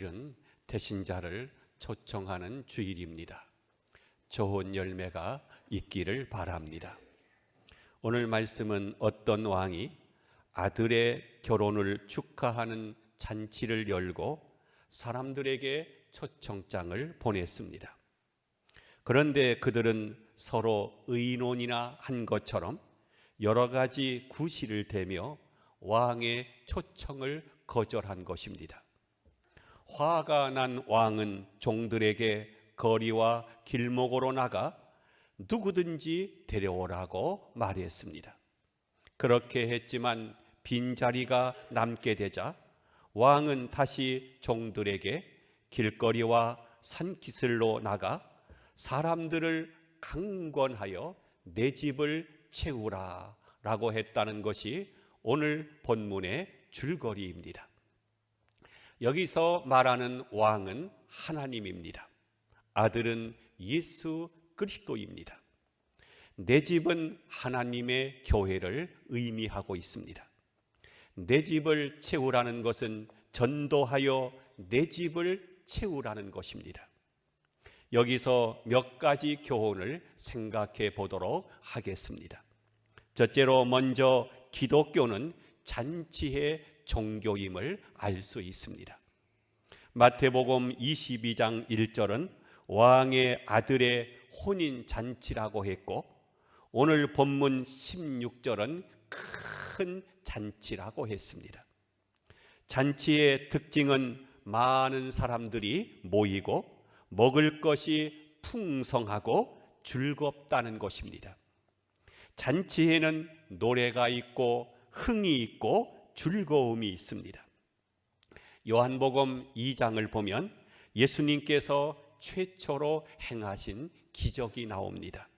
이런 대신자를 초청하는 주일입니다. 좋은 열매가 있기를 바랍니다. 오늘 말씀은 어떤 왕이 아들의 결혼을 축하하는 잔치를 열고 사람들에게 초청장을 보냈습니다. 그런데 그들은 서로 의논이나 한 것처럼 여러 가지 구실을 대며 왕의 초청을 거절한 것입니다. 화가 난 왕은 종들에게 거리와 길목으로 나가 누구든지 데려오라고 말했습니다. 그렇게 했지만 빈자리가 남게 되자 왕은 다시 종들에게 길거리와 산기슬로 나가 사람들을 강권하여 내 집을 채우라 라고 했다는 것이 오늘 본문의 줄거리입니다. 여기서 말하는 왕은 하나님입니다. 아들은 예수 그리스도입니다. 내 집은 하나님의 교회를 의미하고 있습니다. 내 집을 채우라는 것은 전도하여 내 집을 채우라는 것입니다. 여기서 몇 가지 교훈을 생각해 보도록 하겠습니다. 첫째로 먼저 기독교는 잔치의 종교임을 알 수 있습니다. 마태복음 22장 1절은 왕의 아들의 혼인 잔치라고 했고 오늘 본문 16절은 큰 잔치라고 했습니다. 잔치의 특징은 많은 사람들이 모이고 먹을 것이 풍성하고 즐겁다는 것입니다. 잔치에는 노래가 있고 흥이 있고 즐거움이 있습니다. 요한복음 2장을 보면 예수님께서 최초로 행하신 기적이 나옵니다.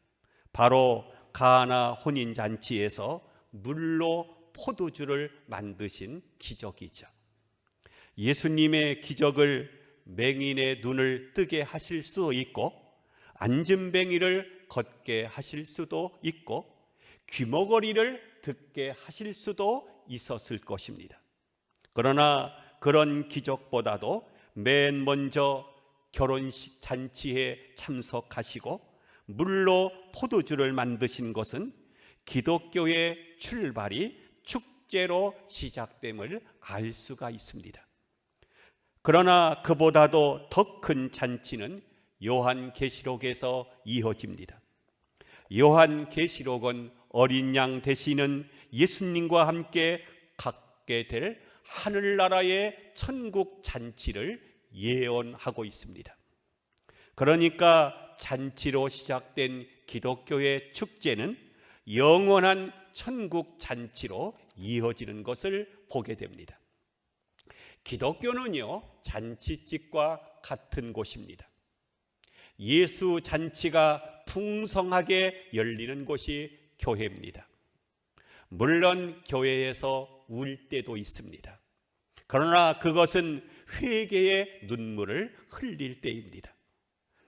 바로 가나 혼인 잔치에서 물로 포도주를 만드신 기적이죠. 예수님의 기적을 맹인의 눈을 뜨게 하실 수 있고 안진뱅이를 걷게 하실 수도 있고 귀머거리를 듣게 하실 수도 있었을 것입니다. 그러나 그런 기적보다도 맨 먼저 결혼식 잔치에 참석하시고 물로 포도주를 만드신 것은 기독교의 출발이 축제로 시작됨을 알 수가 있습니다. 그러나 그보다도 더 큰 잔치는 요한 계시록에서 이어집니다. 요한 계시록은 어린 양 되시는 예수님과 함께 갖게 될 하늘나라의 천국 잔치를 예언하고 있습니다. 그러니까 잔치로 시작된 기독교의 축제는 영원한 천국 잔치로 이어지는 것을 보게 됩니다. 기독교는요, 잔치집과 같은 곳입니다. 예수 잔치가 풍성하게 열리는 곳이 교회입니다. 물론 교회에서 울 때도 있습니다. 그러나 그것은 회개의 눈물을 흘릴 때입니다.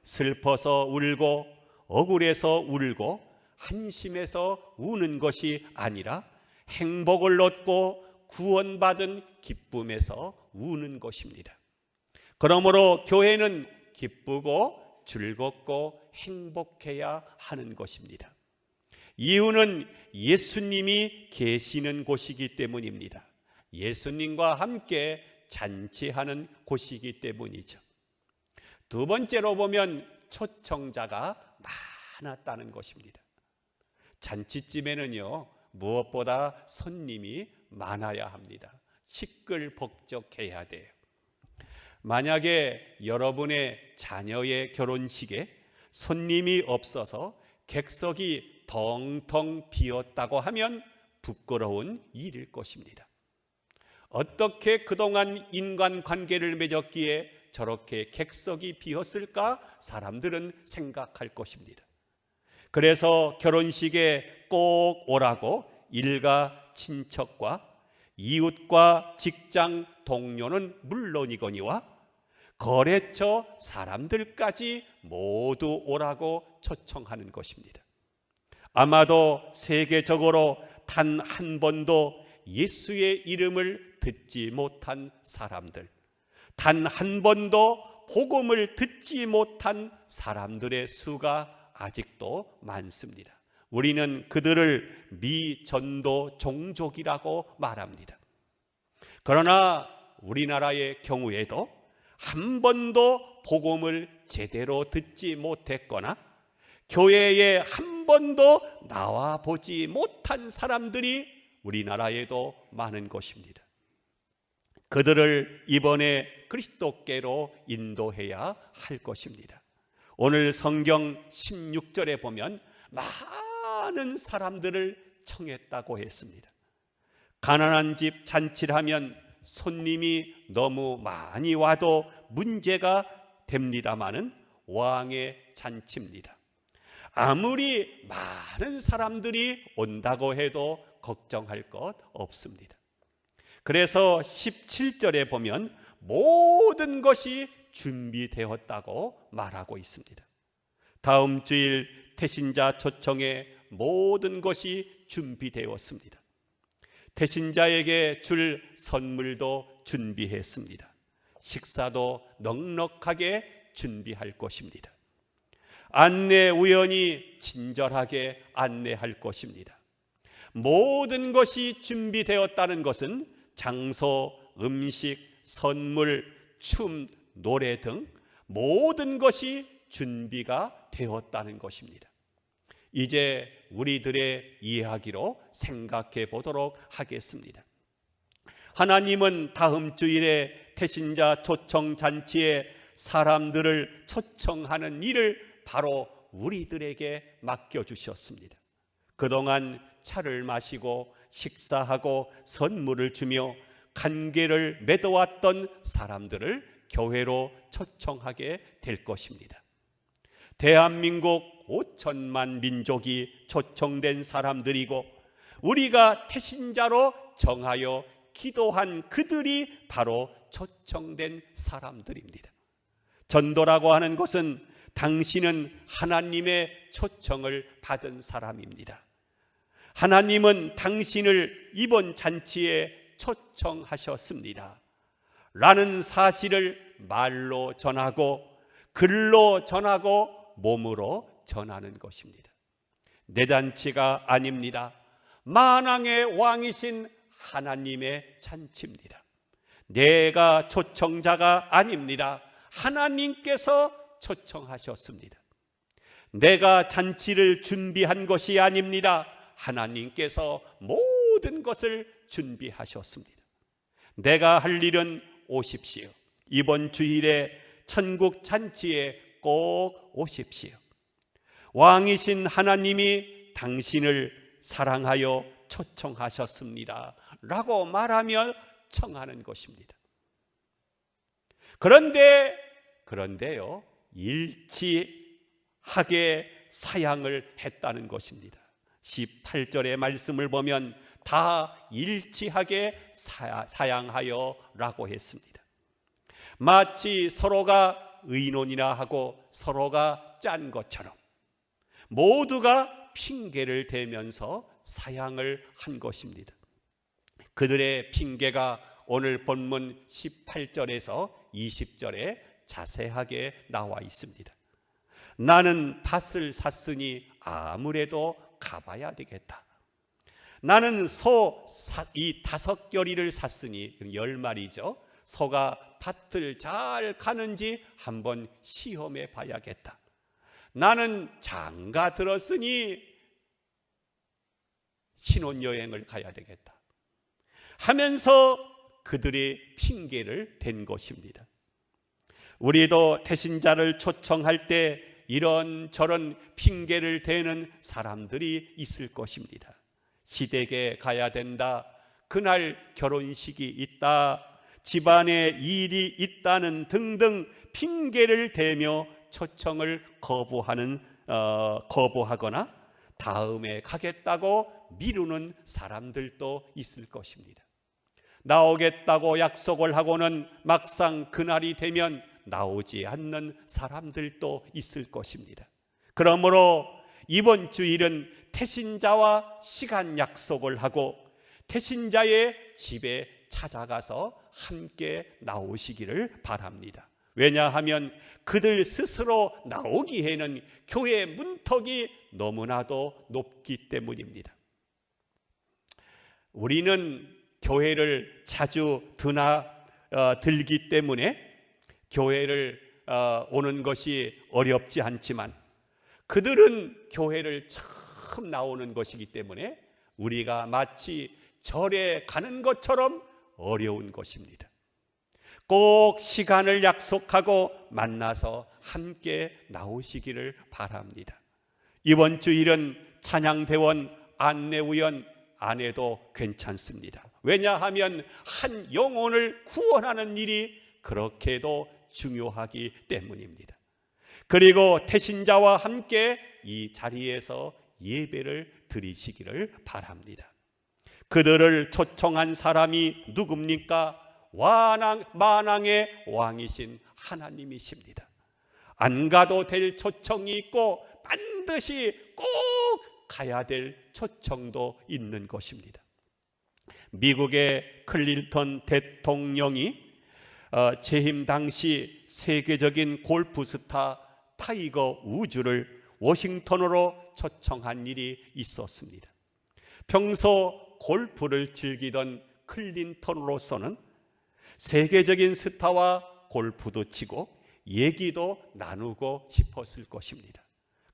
슬퍼서 울고 억울해서 울고 한심해서 우는 것이 아니라 행복을 얻고 구원받은 기쁨에서 우는 것입니다. 그러므로 교회는 기쁘고 즐겁고 행복해야 하는 것입니다. 이유는 예수님이 계시는 곳이기 때문입니다. 예수님과 함께 잔치하는 곳이기 때문이죠. 두 번째로 보면 초청자가 많았다는 것입니다. 잔치집에는요, 무엇보다 손님이 많아야 합니다. 시끌벅적해야 돼요. 만약에 여러분의 자녀의 결혼식에 손님이 없어서 객석이 텅텅 비었다고 하면 부끄러운 일일 것입니다. 어떻게 그동안 인간 관계를 맺었기에 저렇게 객석이 비었을까? 사람들은 생각할 것입니다. 그래서 결혼식에 꼭 오라고 일가 친척과 이웃과 직장 동료는 물론이거니와 거래처 사람들까지 모두 오라고 초청하는 것입니다. 아마도 세계적으로 단 한 번도 예수의 이름을 듣지 못한 사람들, 단 한 번도 복음을 듣지 못한 사람들의 수가 아직도 많습니다. 우리는 그들을 미전도 종족이라고 말합니다. 그러나 우리나라의 경우에도 한 번도 복음을 제대로 듣지 못했거나 교회에 한 번도 나와 보지 못한 사람들이 우리나라에도 많은 것입니다. 그들을 이번에 그리스도께로 인도해야 할 것입니다. 오늘 성경 16절에 보면 많은 사람들을 청했다고 했습니다. 가난한 집 잔치를 하면 손님이 너무 많이 와도 문제가 됩니다마는 왕의 잔치입니다. 아무리 많은 사람들이 온다고 해도 걱정할 것 없습니다. 그래서 17절에 보면 모든 것이 준비되었다고 말하고 있습니다. 다음 주일 태신자 초청에 모든 것이 준비되었습니다. 태신자에게 줄 선물도 준비했습니다. 식사도 넉넉하게 준비할 것입니다. 안내 우연히 친절하게 안내할 것입니다. 모든 것이 준비되었다는 것은 장소, 음식, 선물, 춤, 노래 등 모든 것이 준비가 되었다는 것입니다. 이제 우리들의 이야기로 생각해 보도록 하겠습니다. 하나님은 다음 주일에 태신자 초청 잔치에 사람들을 초청하는 일을 바로 우리들에게 맡겨 주셨습니다. 그동안 차를 마시고 식사하고 선물을 주며 관계를 맺어왔던 사람들을 교회로 초청하게 될 것입니다. 대한민국 5천만 민족이 초청된 사람들이고 우리가 태신자로 정하여 기도한 그들이 바로 초청된 사람들입니다. 전도라고 하는 것은 당신은 하나님의 초청을 받은 사람입니다. 하나님은 당신을 이번 잔치에 초청하셨습니다. 라는 사실을 말로 전하고 글로 전하고 몸으로 전하는 것입니다. 내 잔치가 아닙니다. 만왕의 왕이신 하나님의 잔치입니다. 내가 초청자가 아닙니다. 하나님께서 초청하셨습니다. 내가 잔치를 준비한 것이 아닙니다. 하나님께서 모든 것을 준비하셨습니다. 내가 할 일은 오십시오. 이번 주일에 천국 잔치에 꼭 오십시오. 왕이신 하나님이 당신을 사랑하여 초청하셨습니다. 라고 말하며 청하는 것입니다. 그런데, 그런데요, 일치하게 사양을 했다는 것입니다. 18절의 말씀을 보면 다 일치하게 사양하여 라고 했습니다. 마치 서로가 의논이나 하고 서로가 짠 것처럼 모두가 핑계를 대면서 사양을 한 것입니다. 그들의 핑계가 오늘 본문 18절에서 20절에 자세하게 나와 있습니다. 나는 밭을 샀으니 아무래도 가봐야 되겠다. 나는 소 이 다섯 결이를 샀으니 열 마리죠. 소가 밭을 잘 가는지 한번 시험해 봐야겠다. 나는 장가 들었으니 신혼여행을 가야 되겠다. 하면서 그들이 핑계를 댄 것입니다. 우리도 태신자를 초청할 때 이런 저런 핑계를 대는 사람들이 있을 것입니다. 시댁에 가야 된다. 그날 결혼식이 있다. 집안에 일이 있다는 등등 핑계를 대며 초청을 거부하는 어, 거부하거나 다음에 가겠다고 미루는 사람들도 있을 것입니다. 나오겠다고 약속을 하고는 막상 그날이 되면 나오지 않는 사람들도 있을 것입니다. 그러므로 이번 주일은 태신자와 시간 약속을 하고 태신자의 집에 찾아가서 함께 나오시기를 바랍니다. 왜냐하면 그들 스스로 나오기에는 교회 문턱이 너무나도 높기 때문입니다. 우리는 교회를 자주 드나 어, 들기 때문에 교회를 어, 오는 것이 어렵지 않지만 그들은 교회를 처음 나오는 것이기 때문에 우리가 마치 절에 가는 것처럼 어려운 것입니다. 꼭 시간을 약속하고 만나서 함께 나오시기를 바랍니다. 이번 주일은 찬양대원 안내우연 안 해도 괜찮습니다. 왜냐하면 한 영혼을 구원하는 일이 그렇게도 중요하기 때문입니다. 그리고 태신자와 함께 이 자리에서 예배를 드리시기를 바랍니다. 그들을 초청한 사람이 누굽니까? 완왕, 만왕의 왕이신 하나님이십니다. 안 가도 될 초청이 있고 반드시 꼭 가야 될 초청도 있는 것입니다. 미국의 클린턴 대통령이 어, 재임 당시 세계적인 골프 스타 타이거 우즈를 워싱턴으로 초청한 일이 있었습니다. 평소 골프를 즐기던 클린턴으로서는 세계적인 스타와 골프도 치고 얘기도 나누고 싶었을 것입니다.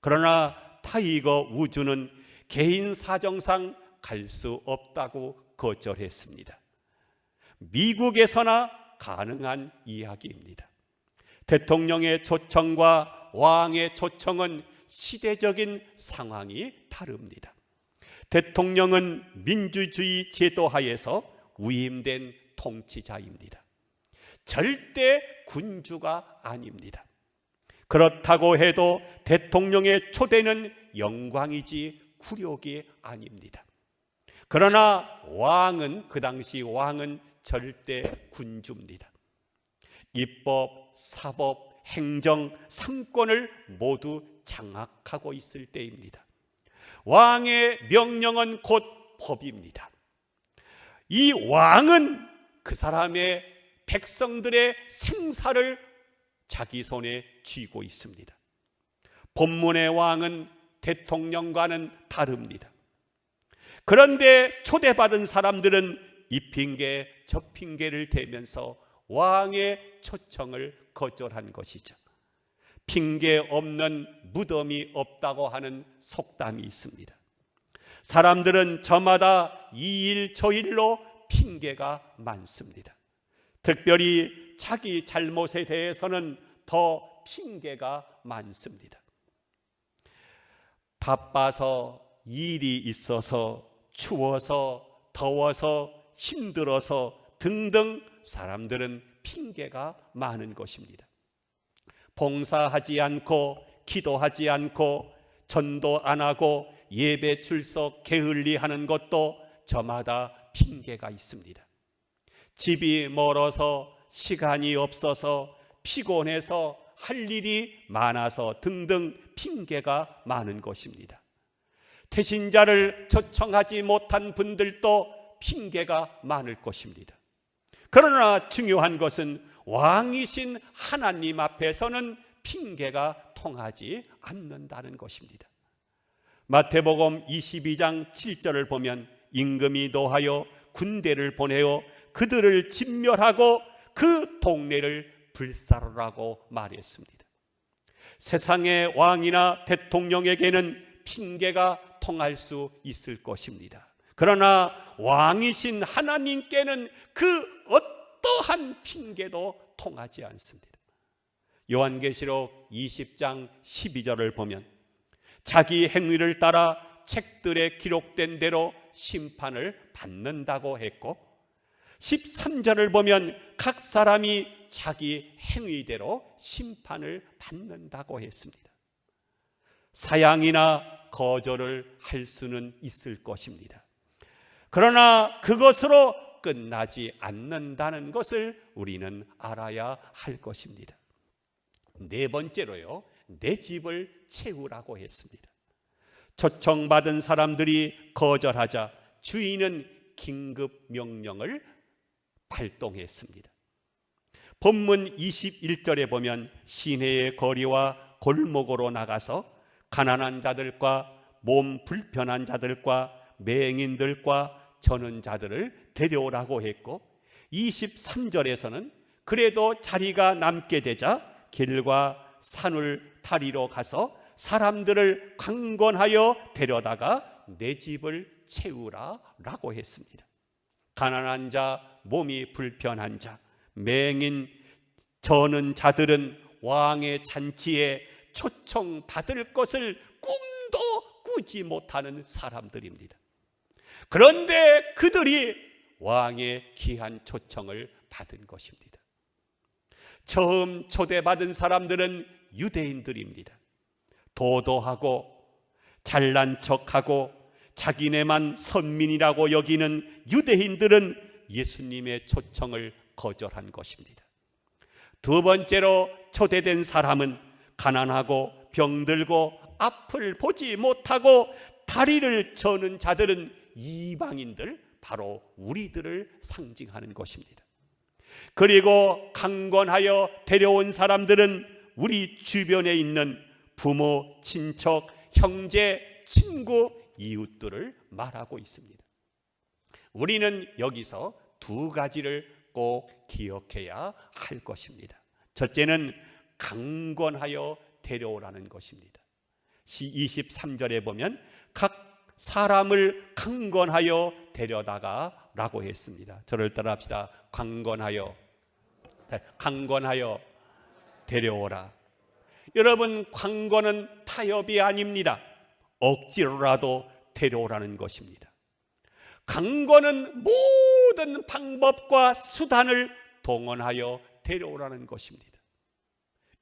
그러나 타이거 우즈는 개인 사정상 갈 수 없다고 거절했습니다. 미국에서나 가능한 이야기입니다. 대통령의 초청과 왕의 초청은 시대적인 상황이 다릅니다. 대통령은 민주주의 제도 하에서 위임된 통치자입니다. 절대 군주가 아닙니다. 그렇다고 해도 대통령의 초대는 영광이지 굴욕이 아닙니다. 그러나 왕은 그 당시 왕은 절대 군주입니다. 입법, 사법, 행정, 상권을 모두 장악하고 있을 때입니다. 왕의 명령은 곧 법입니다. 이 왕은 그 사람의 백성들의 생사를 자기 손에 쥐고 있습니다. 본문의 왕은 대통령과는 다릅니다. 그런데 초대받은 사람들은 이 핑계 저 핑계를 대면서 왕의 초청을 거절한 것이죠. 핑계 없는 무덤이 없다고 하는 속담이 있습니다. 사람들은 저마다 이 일 저 일로 핑계가 많습니다. 특별히 자기 잘못에 대해서는 더 핑계가 많습니다. 바빠서 일이 있어서 추워서 더워서 힘들어서 등등 사람들은 핑계가 많은 것입니다. 봉사하지 않고 기도하지 않고 전도 안 하고 예배 출석 게을리 하는 것도 저마다 핑계가 있습니다. 집이 멀어서 시간이 없어서 피곤해서 할 일이 많아서 등등 핑계가 많은 것입니다. 태신자를 초청하지 못한 분들도 핑계가 많을 것입니다. 그러나 중요한 것은 왕이신 하나님 앞에서는 핑계가 통하지 않는다는 것입니다. 마태복음 22장 7절을 보면 임금이 노하여 군대를 보내어 그들을 진멸하고 그 동네를 불사르라고 말했습니다. 세상의 왕이나 대통령에게는 핑계가 통할 수 있을 것입니다. 그러나 왕이신 하나님께는 그 어떠한 핑계도 통하지 않습니다. 요한계시록 20장 12절을 보면 자기 행위를 따라 책들에 기록된 대로 심판을 받는다고 했고 13절을 보면 각 사람이 자기 행위대로 심판을 받는다고 했습니다. 사양이나 거절을 할 수는 있을 것입니다. 그러나 그것으로 끝나지 않는다는 것을 우리는 알아야 할 것입니다. 네 번째로요, 내 집을 채우라고 했습니다. 초청받은 사람들이 거절하자 주인은 긴급 명령을 발동했습니다. 본문 21절에 보면 시내의 거리와 골목으로 나가서 가난한 자들과 몸 불편한 자들과 맹인들과 저는 자들을 데려오라고 했고 23절에서는 그래도 자리가 남게 되자 길과 산을 다리로 가서 사람들을 강권하여 데려다가 내 집을 채우라라고 했습니다. 가난한 자, 몸이 불편한 자, 맹인 저는 자들은 왕의 잔치에 초청 받을 것을 꿈도 꾸지 못하는 사람들입니다. 그런데 그들이 왕의 귀한 초청을 받은 것입니다. 처음 초대받은 사람들은 유대인들입니다. 도도하고 잘난 척하고 자기네만 선민이라고 여기는 유대인들은 예수님의 초청을 거절한 것입니다. 두 번째로 초대된 사람은 가난하고 병들고 앞을 보지 못하고 다리를 저는 자들은 이방인들 바로 우리들을 상징하는 것입니다. 그리고 강권하여 데려온 사람들은 우리 주변에 있는 부모, 친척, 형제, 친구, 이웃들을 말하고 있습니다. 우리는 여기서 두 가지를 꼭 기억해야 할 것입니다. 첫째는 강권하여 데려오라는 것입니다. 23절에 보면 각 사람을 강권하여 데려다가 라고 했습니다. 저를 따라 합시다. 강권하여 네, 강권하여 데려오라. 여러분 강권은 타협이 아닙니다. 억지로라도 데려오라는 것입니다. 강권은 모든 방법과 수단을 동원하여 데려오라는 것입니다.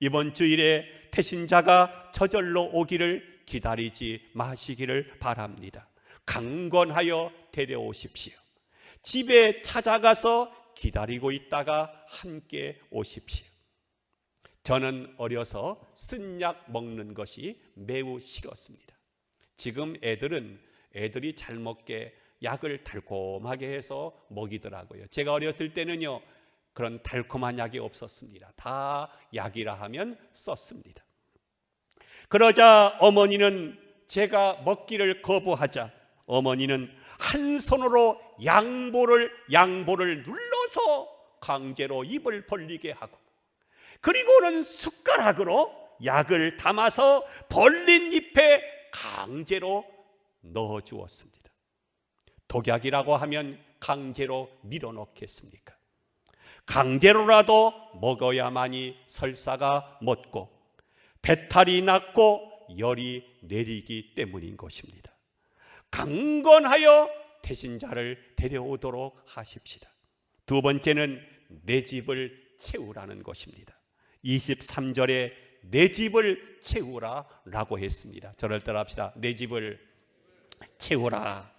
이번 주일에 태신자가 저절로 오기를 기다리지 마시기를 바랍니다. 강권하여 데려오십시오. 집에 찾아가서 기다리고 있다가 함께 오십시오. 저는 어려서 쓴 약 먹는 것이 매우 싫었습니다. 지금 애들은 애들이 잘 먹게 약을 달콤하게 해서 먹이더라고요. 제가 어렸을 때는요, 그런 달콤한 약이 없었습니다. 다 약이라 하면 썼습니다. 그러자 어머니는 제가 먹기를 거부하자 어머니는 한 손으로 양보를 양보를 눌러서 강제로 입을 벌리게 하고 그리고는 숟가락으로 약을 담아서 벌린 잎에 강제로 넣어 주었습니다. 독약이라고 하면 강제로 밀어넣겠습니까? 강제로라도 먹어야만이 설사가 멎고 배탈이 났고 열이 내리기 때문인 것입니다. 강건하여 대신자를 데려오도록 하십시다. 두 번째는 내 집을 채우라는 것입니다. 23절에 내 집을 채우라 라고 했습니다. 저를 따라합시다. 내 집을 채우라.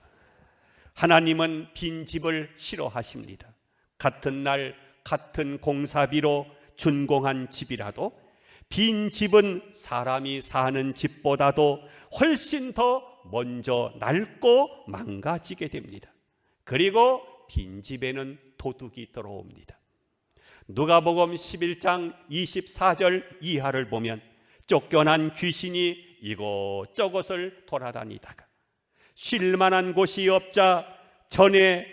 하나님은 빈 집을 싫어하십니다. 같은 날 같은 공사비로 준공한 집이라도 빈 집은 사람이 사는 집보다도 훨씬 더 먼저 낡고 망가지게 됩니다. 그리고 빈 집에는 도둑이 들어옵니다. 누가복음 11장 24절 이하를 보면 쫓겨난 귀신이 이곳저곳을 돌아다니다가 쉴 만한 곳이 없자 전에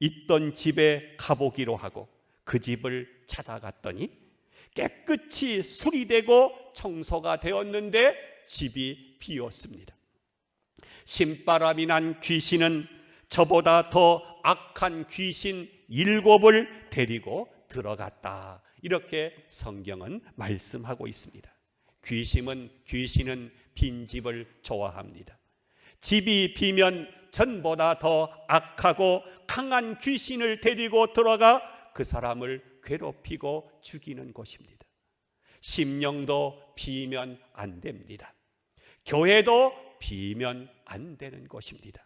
있던 집에 가보기로 하고 그 집을 찾아갔더니 깨끗이 수리되고 청소가 되었는데 집이 비었습니다. 신바람이 난 귀신은 저보다 더 악한 귀신 일곱을 데리고 들어갔다. 이렇게 성경은 말씀하고 있습니다. 귀신은 귀신은 빈 집을 좋아합니다. 집이 비면 전보다 더 악하고 강한 귀신을 데리고 들어가 그 사람을 괴롭히고 죽이는 것입니다. 심령도 비면 안 됩니다. 교회도 비면 안 되는 것입니다.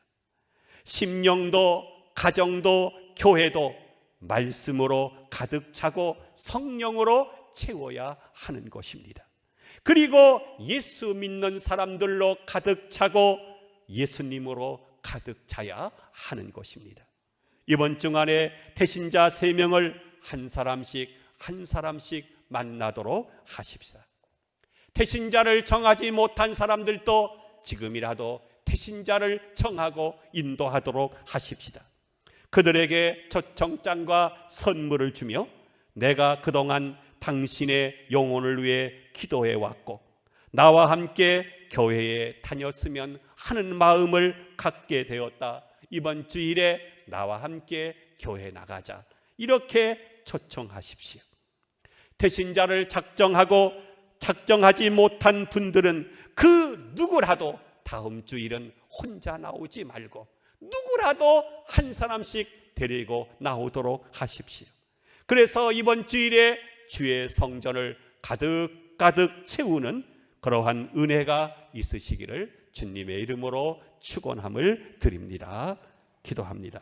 심령도 가정도 교회도 말씀으로 가득 차고 성령으로 채워야 하는 것입니다. 그리고 예수 믿는 사람들로 가득 차고 예수님으로 가득 차야 하는 것입니다. 이번 주간에 태신자 세 명을 한 사람씩 한 사람씩 만나도록 하십시다. 태신자를 정하지 못한 사람들도 지금이라도 태신자를 정하고 인도하도록 하십시다. 그들에게 초청장과 선물을 주며 내가 그동안 당신의 영혼을 위해 기도해 왔고 나와 함께 교회에 다녔으면 하는 마음을 갖게 되었다. 이번 주일에 나와 함께 교회 나가자. 이렇게 초청하십시오. 대신자를 작정하고 작정하지 못한 분들은 그 누구라도 다음 주일은 혼자 나오지 말고 누구라도 한 사람씩 데리고 나오도록 하십시오. 그래서 이번 주일에 주의 성전을 가득 가득 채우는 그러한 은혜가 있으시기를 주님의 이름으로 축원함을 드립니다. 기도합니다.